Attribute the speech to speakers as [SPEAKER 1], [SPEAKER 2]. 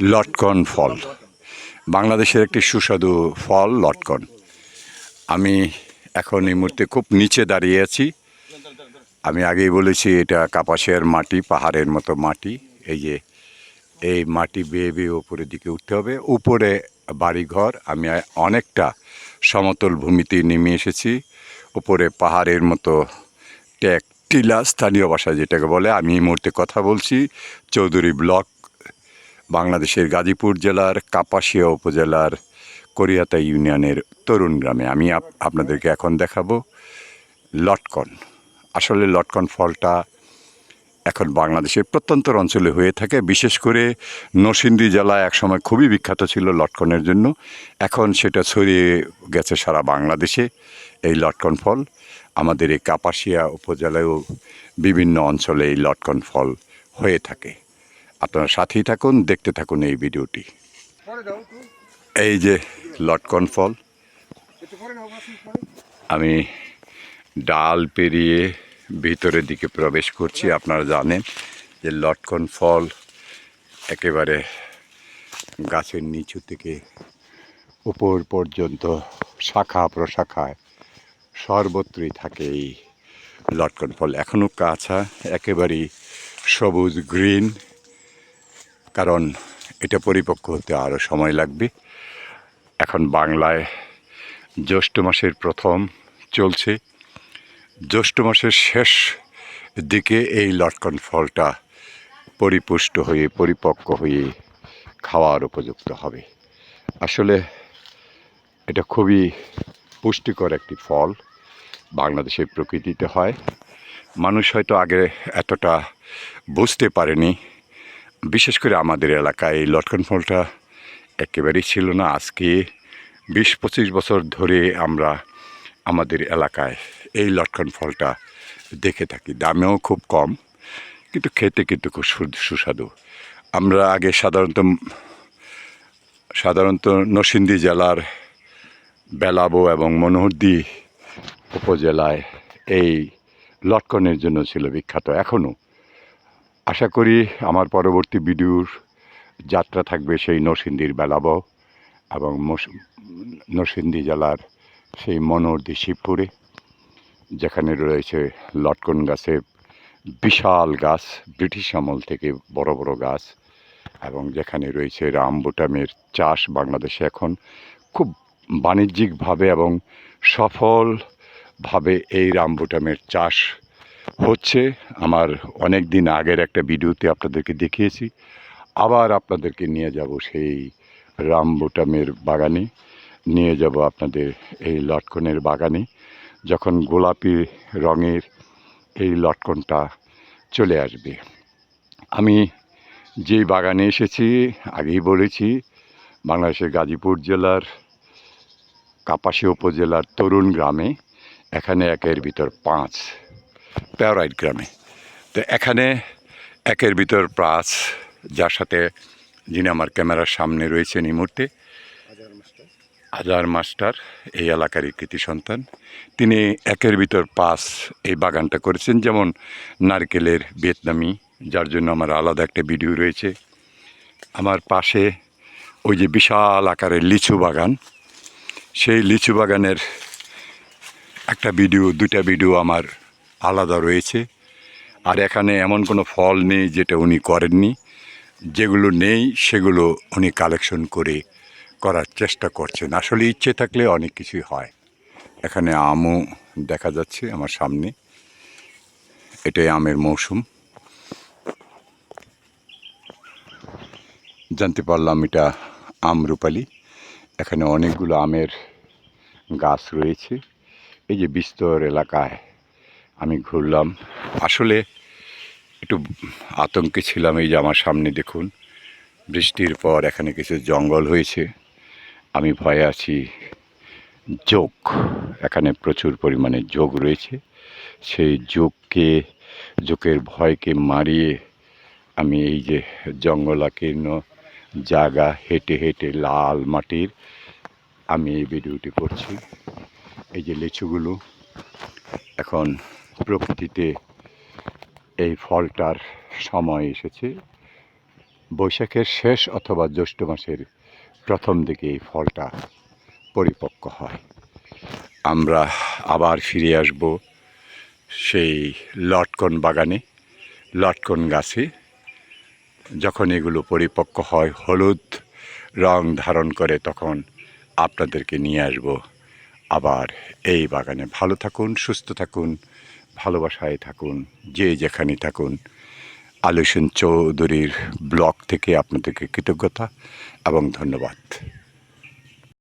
[SPEAKER 1] লটকন ফল। বাংলাদেশের একটি সুস্বাদু ফল, লটকন। আমি এখন এই মুহূর্তে খুব নিচে দাঁড়িয়ে আছি। আমি আগেই বলেছি, এটা কাপাসিয়ার মাটি, পাহাড়ের মতো মাটি। এই যে, এই মাটি বেয়ে বেয়ে উপরের দিকে উঠতে হবে। উপরে বাড়িঘর। আমি অনেকটা সমতল ভূমিতে নেমে এসেছি। উপরে পাহাড়ের মতো ট্যাক টিলা স্থানীয় ভাষায় যেটাকে বলে, আমি এই মুহূর্তে কথা বলছি চৌধুরী ব্লক, বাংলাদেশের গাজীপুর জেলার কাপাসিয়া উপজেলার করিয়াতা ইউনিয়নের তরুণ গ্রামে। আমি আপ- আপনাদেরকে এখন দেখাবো লটকন। আসলে লটকন ফলটা এখন বাংলাদেশের প্রত্যন্ত অঞ্চলে হয়ে থাকে। বিশেষ করে নরসিংদী জেলা একসময় খুবই বিখ্যাত ছিল লটকনের জন্য। এখন সেটা ছড়িয়ে গেছে সারা বাংলাদেশে, এই লটকন ফল। আমাদের এই কাপাসিয়া উপজেলায়ও বিভিন্ন অঞ্চলে এই লটকন ফল হয়ে থাকে। আপনারা সাথেই থাকুন, দেখতে থাকুন এই ভিডিওটি। এই যে লটকন ফল, আমি ডাল পেরিয়ে ভিতরের দিকে প্রবেশ করছি, আপনারা জানেন যে লটকন ফল একেবারে গাছের নিচু থেকে উপর পর্যন্ত শাখা প্রশাখায় সর্বত্রই থাকে এই লটকন ফল। এখনও কাঁচা, একেবারেই সবুজ গ্রিন, কারণ এটা পরিপক্ক হতে আরও সময় লাগবে। এখন বাংলায় জ্যৈষ্ঠ মাসের প্রথম চলছে। জ্যৈষ্ঠ মাসের শেষ দিকে এই লটকন ফলটা পরিপুষ্ট হয়ে, পরিপক্ক হয়ে খাওয়ার উপযুক্ত হবে। আসলে এটা খুবই পুষ্টিকর একটি ফল। বাংলাদেশের প্রকৃতিতে হয়। মানুষ হয়তো আগে এতটা বুঝতে পারেনি। বিশেষ করে আমাদের এলাকায় এই লটকন ফলটা একেবারেই ছিল না। আজকে বিশ পঁচিশ বছর ধরে আমরা আমাদের এলাকায় এই লটকন ফলটা দেখে থাকি। দামেও খুব কম, কিন্তু খেতে কিন্তু খুব সুস্বাদু। আমরা আগে সাধারণত সাধারণত নরসিংদী জেলার বেলাবো এবং মনোহরদি উপজেলায় এই লটকনের জন্য ছিল বিখ্যাত। এখনও আশা করি আমার পরবর্তী ভিডিওর যাত্রা থাকবে সেই নরসিংদীর বেলাবো এবং নরসিংদী জেলার সেই মনোহরদি শিবপুরে। যেখানে রয়েছে লটকন গাছের বিশাল গাছ, ব্রিটিশ আমল থেকে বড় বড় গাছ এবং যেখানে রয়েছে রামবুটামের চাষ বাংলাদেশে এখন খুব বাণিজ্যিকভাবে এবং সফলভাবে এই রামবুটামের চাষ হচ্ছে। আমার অনেক দিন আগের একটা ভিডিওতে আপনাদেরকে দেখিয়েছি। আবার আপনাদেরকে নিয়ে যাব সেই রামবুটামের বাগানে। নিয়ে যাব আপনাদের এই লটকনের বাগানে। যখন গোলাপি রঙের এই লটকনটা চলে আসবে। আমি যেই বাগানে এসেছি, আগেই বলেছি, বাংলাদেশের গাজীপুর জেলার কাপাসী উপজেলার তরুণ গ্রামে, এখানে একের ভিতর পাঁচ প্যারাইট গ্রামে। তো এখানে একের ভিতর পাঁচ, যার সাথে যিনি আমার ক্যামেরার সামনে রয়েছেন এই মুহূর্তে আজার মাস্টার, এই এলাকারই কৃতি সন্তান। তিনি একের ভিতর পাস এই বাগানটা করেছেন, যেমন নারকেলের ভিয়েতনামি যার জন্য আমার আলাদা একটা ভিডিও রয়েছে। আমার পাশে ওই যে বিশাল আকারের লিচু বাগান, সেই লিচু বাগানের একটা ভিডিও দুটা ভিডিও আমার আলাদা রয়েছে। আর এখানে এমন কোনো ফল নেই যেটা উনি করেননি। যেগুলো নেই, সেগুলো উনি কালেকশন করে করার চেষ্টা করছেন। আসলে ইচ্ছে থাকলে অনেক কিছুই হয়। এখানে আমও দেখা যাচ্ছে আমার সামনে। এটাই আমের মৌসুম। জানতে পারলাম এটা আমরুপালি এখানে অনেকগুলো আমের গাছ রয়েছে। এই যে বিস্তর এলাকায় আমি ঘুরলাম। আসলে একটু আতঙ্কে ছিলাম এই যে আমার সামনে দেখুন। বৃষ্টির পর এখানে কিছু জঙ্গল হয়েছে। আমি ভয়ে আছি। যোগ, এখানে প্রচুর পরিমাণে যোগ রয়েছে। সেই যোগকে, যোগের ভয়কে মারিয়ে আমি এই যে জঙ্গলাকীর্ণ জায়গা হেঁটে হেঁটে লাল মাটির আমি এই ভিডিওটি করছি। এই যে লিচুগুলো, এখন প্রকৃতিতে এই ফলটার সময় এসেছে। বৈশাখের শেষ অথবা জ্যৈষ্ঠ মাসের প্রথম দিকে এই ফলটা পরিপক্ক হয়। আমরা আবার ফিরে আসব সেই লটকন বাগানে, লটকন গাছে। যখন এগুলো পরিপক্ক হয়, হলুদ রং ধারণ করে তখন আপনাদেরকে নিয়ে আসব আবার এই বাগানে। ভালো থাকুন, সুস্থ থাকুন, ভালোবাসায় থাকুন, যে যেখানে থাকুন। আলুসেন চৌধুরীর ব্লগ থেকে আপনাদেরকে কৃতজ্ঞতা এবং ধন্যবাদ।